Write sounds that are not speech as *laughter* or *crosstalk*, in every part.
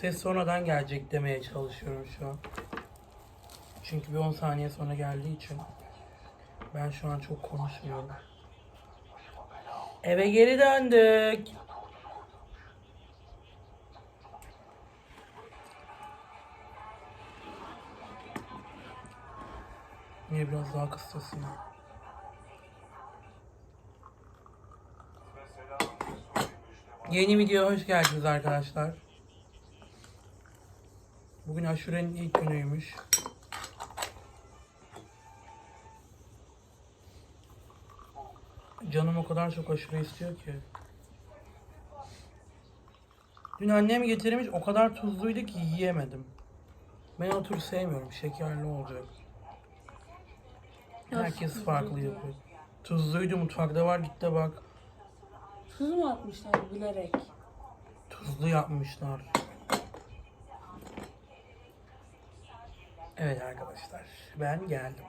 Ses sonradan gelecek demeye çalışıyorum şu an. Çünkü bir 10 saniye sonra geldiği için ben şu an çok konuşmuyorum. Eve geri döndük. Niye biraz daha kıstasın? Yeni videoya hoş geldiniz arkadaşlar. Bugün aşurenin ilk günüymüş. Canım o kadar çok aşure istiyor ki. Dün annem getirmiş o kadar tuzluydu ki yiyemedim. Ben o tür sevmiyorum. Şekerli olacak. Herkes farklı yapıyor. Tuzluydu mutfakta var git de bak. Tuz mu atmışlar bilerek? Tuzlu yapmışlar. Evet arkadaşlar ben geldim.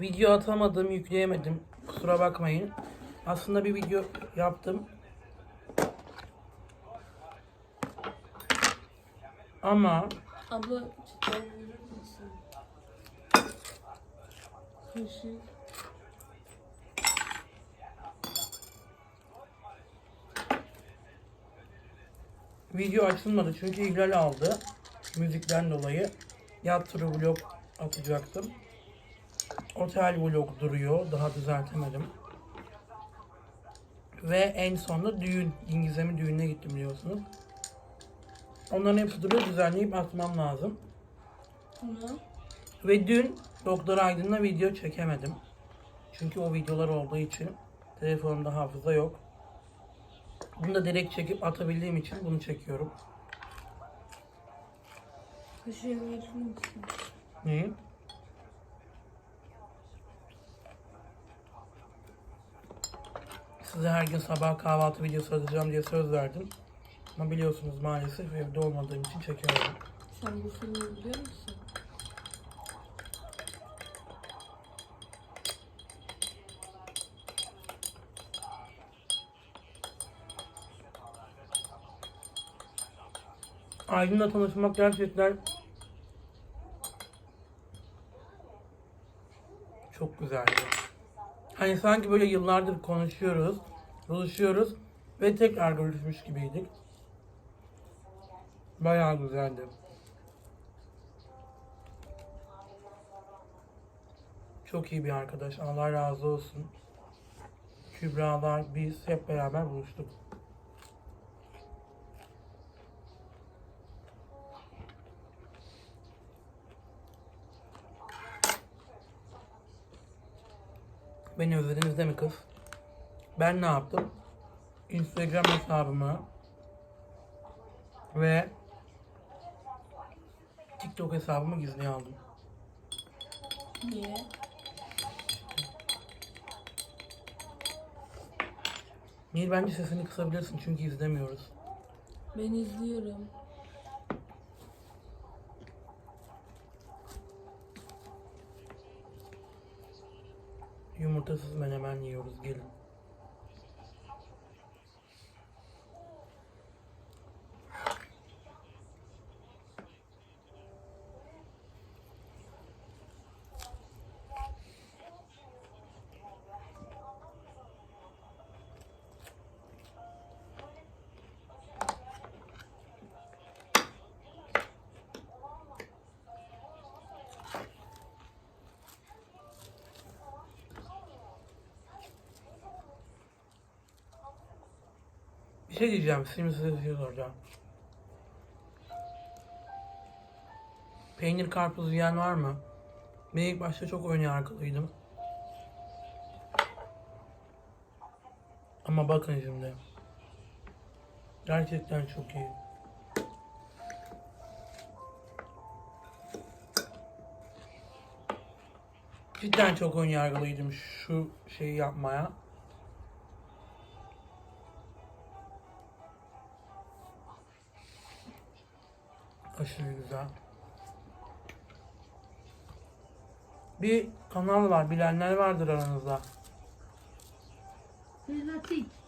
Video atamadım, yükleyemedim. Kusura bakmayın. Aslında bir video yaptım. Ama Abla çıtır verir misin? Kaşık. video açılmadı çünkü ihlal aldı. Müzikten dolayı. Yat turu vlog atacaktım. Otel vlog duruyor. Daha düzeltemedim. Ve en sonunda düğün, İngizem'in düğününe gittim biliyorsunuz. Onların hepsi duruyor. Düzenleyip atmam lazım. Bunu. Ve dün Doktor Aydın'la video çekemedim. Çünkü o videolar olduğu için telefonumda hafıza yok. Bunu da direkt çekip atabildiğim için bunu çekiyorum. Kaşığı verir misin? Neyi? Size her gün sabah kahvaltı videosu atacağım diye söz verdim. Ama biliyorsunuz maalesef evde olmadığım için çekemedim. Sen bu filmi biliyor musun? Aydın'la tanışmak gerçekten çok güzeldi. Hani sanki böyle yıllardır konuşuyoruz, buluşuyoruz ve tekrar görüşmüş gibiydik. Bayağı güzeldi. Çok iyi bir arkadaş. Allah razı olsun. Kübralar biz hep beraber buluştuk. Beni özlediniz değil mi kız? Ben ne yaptım? Instagram hesabımı ve TikTok hesabımı gizliye aldım. Niye? Nil bence sesini kısabilirsin çünkü izlemiyoruz. Ben izliyorum. Yumurtasız menemen yiyoruz gelin. Bir şey diyeceğim. Bir şey soracağım. Peynir karpuz yiyen var mı? Ben ilk başta çok ön yargılıydım. Ama bakın şimdi. Gerçekten çok iyi. Cidden çok ön yargılıydım şu şeyi yapmaya. Güzel. Bir kanal var, bilenler vardır aranızda. Pizzatik.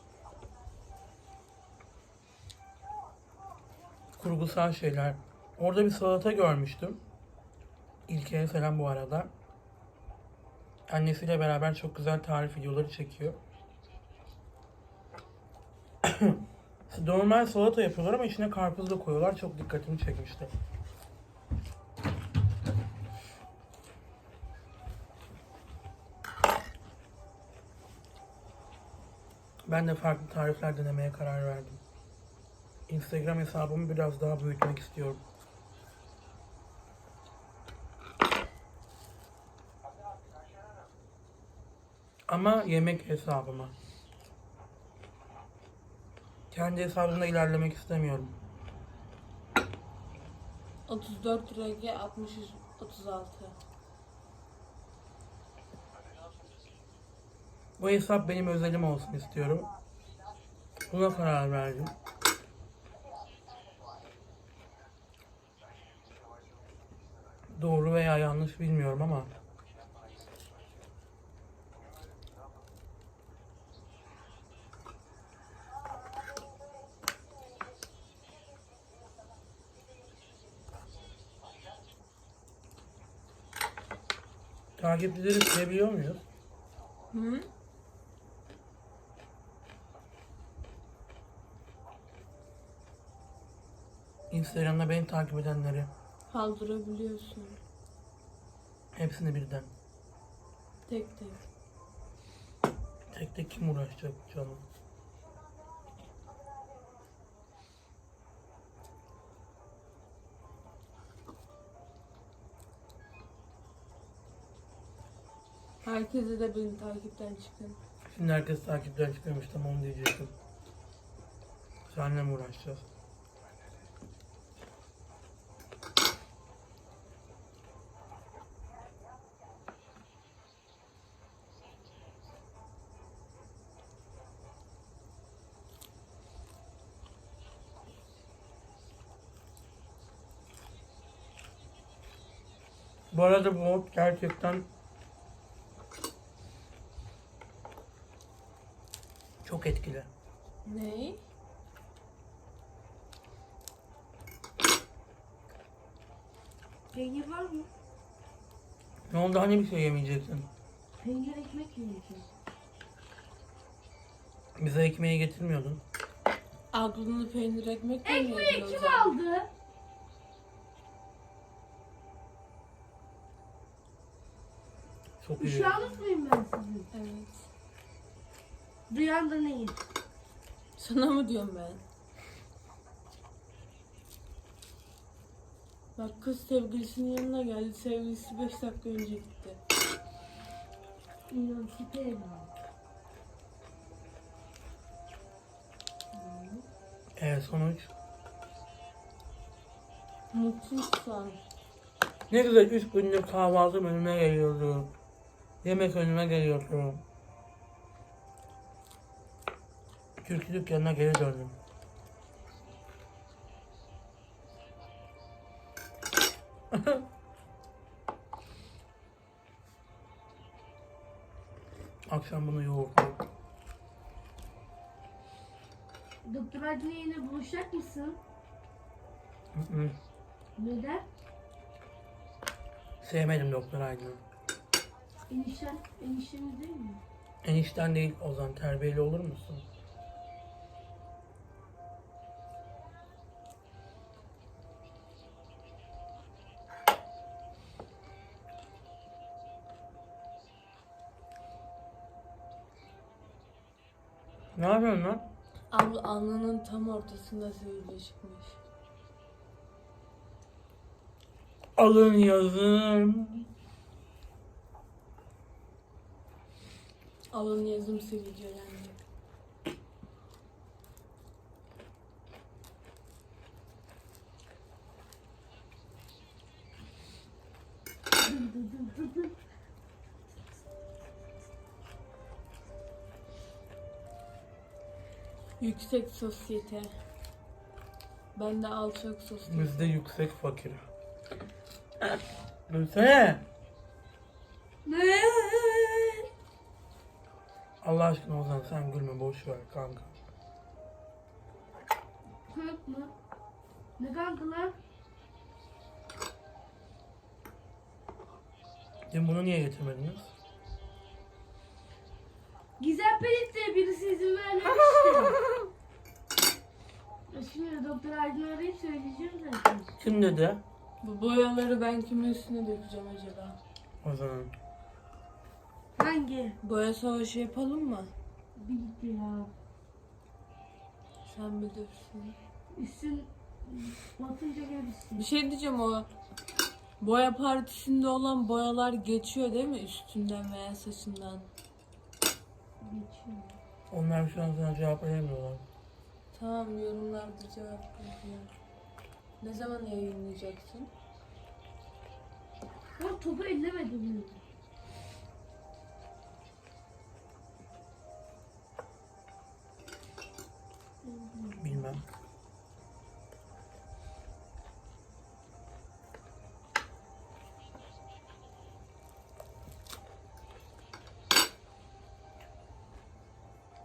kurgusal şeyler. Orada bir salata görmüştüm. İlke'ye selam bu arada. Annesiyle beraber çok güzel tarif videoları çekiyor. *clears throat* Normal salata yapıyorlar ama içine karpuz da koyuyorlar. Çok dikkatimi çekmişti. Ben de farklı tarifler denemeye karar verdim. Instagram hesabımı biraz daha büyütmek istiyorum. Ama yemek hesabıma. Kendi hesabımda ilerlemek istemiyorum. 34 RG 60 36. Bu hesap benim özelim olsun istiyorum. Buna karar verdim. Doğru veya yanlış bilmiyorum ama takipçileri seviyor muyuz? Hı? Instagram'da beni takip edenleri Kaldırabiliyorsun. hepsini birden. Tek tek. Tek tek kim uğraşacak canım? Herkese de beni takipten çıkın. Şimdi herkes takipten çıkıyormuş tam onu diyecektim. Seninle mi uğraşacağız? Bu arada bu gerçekten çok etkili. Ne? Peynir var mı? Ne oldu hani bir şey yemeyeceksin? Peynir ekmek yiyeceğim. Bize ekmeği getirmiyordun. Aklını peynir ekmek mi Ekmeği kim aldı? Çok iyi. Uşağınız mıyım ben sizin? Evet. Duyan da neyin? Sana mı diyorum ben? Bak kız sevgilisinin yanına geldi. Sevgilisi 5 dakika önce gitti. İnan siteyim Evet sonuç. Mutsuzsan. Ne güzel üç gündür kahvaltım önüme geliyordu. Yemek önüme geliyordu. Türkü dükkanına geri döndüm. *laughs* Akşam bunu yoğurtlayayım. Doktor Aydın'la yine buluşacak mısın? Hı hı. Neden? Sevmedim Doktor Aydın'ı. Enişten, eniştemiz değil mi? Enişten değil Ozan terbiyeli olur musun? Alnının tam ortasında sivilce çıkmış. Alın yazın. Alın yazım sivilcelendi. Yüksek sosyete. Ben de alçak sosyete. Bizde yüksek fakir. *laughs* Gülsene. Ne? Allah aşkına Ozan sen gülme boş ver kanka. Korkma. Ne kankalar? Dün bunu niye getirmediniz? Gizem Pelit de birisi izin vermemişti. *laughs* Şimdi doktor Aydın arayıp söyleyeceğim zaten. Kim dedi? Bu boyaları ben kimin üstüne dökeceğim acaba? O zaman. Hangi? Boya savaşı yapalım mı? Bildi ya. Sen bilirsin. Üstün batınca görürsün. Bir şey diyeceğim o boya partisinde olan boyalar geçiyor değil mi üstünden veya saçından? Geçiyor. Onlar şu an sana cevap veremiyorlar. Tamam yorumlarda cevap bekliyor. Ne zaman yayınlayacaksın? O topu ellemedim. Bilmem.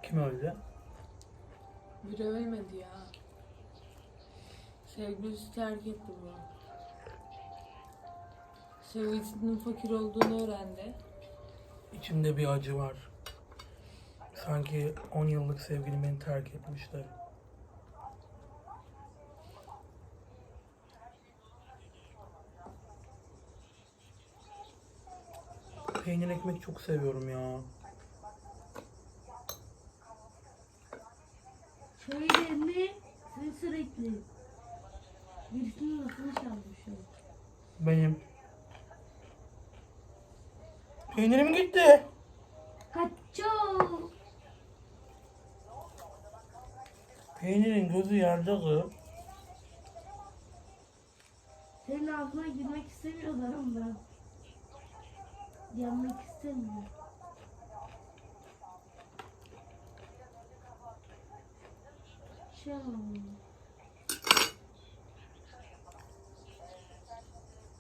Kim öldü? Bir ölmedi ya. Sevgilisi terk etti bu. Sevgilisinin fakir olduğunu öğrendi. İçimde bir acı var. Sanki 10 yıllık sevgilim beni terk etmişti. Peynir ekmek çok seviyorum ya. Ne? Sen sürekli. Birisinin lafını çalmış o. Benim. Peynirim gitti. Kaço. Peynirin gözü yerde kız. Senin ağzına girmek istemiyorlar ondan. Yanmak istemiyor. shallow.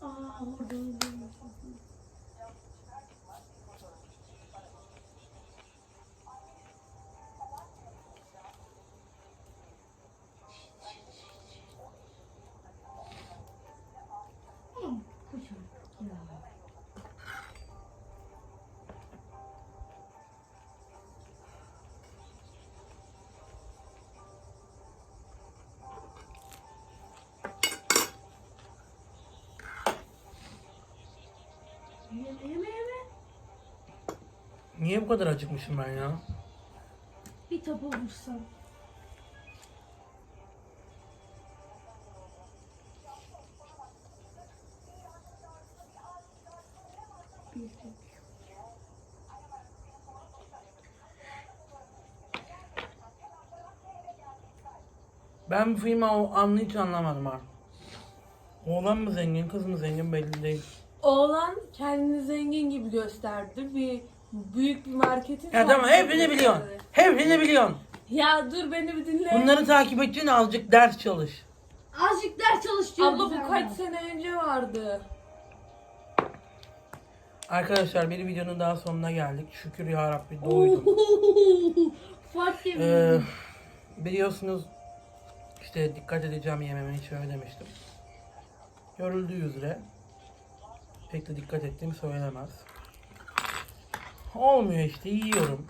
Oh, udah. Yeme yeme yeme. Niye bu kadar acıkmışım ben ya? Bir top top. Ben bu filmi o anını hiç anlamadım ha. Oğlan mı zengin, kız mı zengin belli değil. Oğlan kendini zengin gibi gösterdi. Bir büyük bir marketin Ya tamam sahibi hepsini biliyorsun. gösterdi. Hepsini biliyorsun. Ya dur beni bir dinle. Bunları takip edeceksin azıcık ders çalış. Azıcık ders çalışacağım. Abla bu kaç sene önce vardı. Arkadaşlar bir videonun daha sonuna geldik. Şükür ya Rabbi doydum. Fark Ee, biliyorsunuz işte dikkat edeceğim yememe hiç öyle demiştim. Görüldüğü üzere pek de dikkat ettiğim söylenemez. Olmuyor işte yiyorum.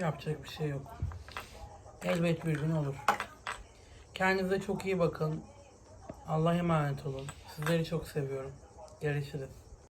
Yapacak bir şey yok. Elbet bir gün olur. Kendinize çok iyi bakın. Allah'a emanet olun. Sizleri çok seviyorum. Görüşürüz.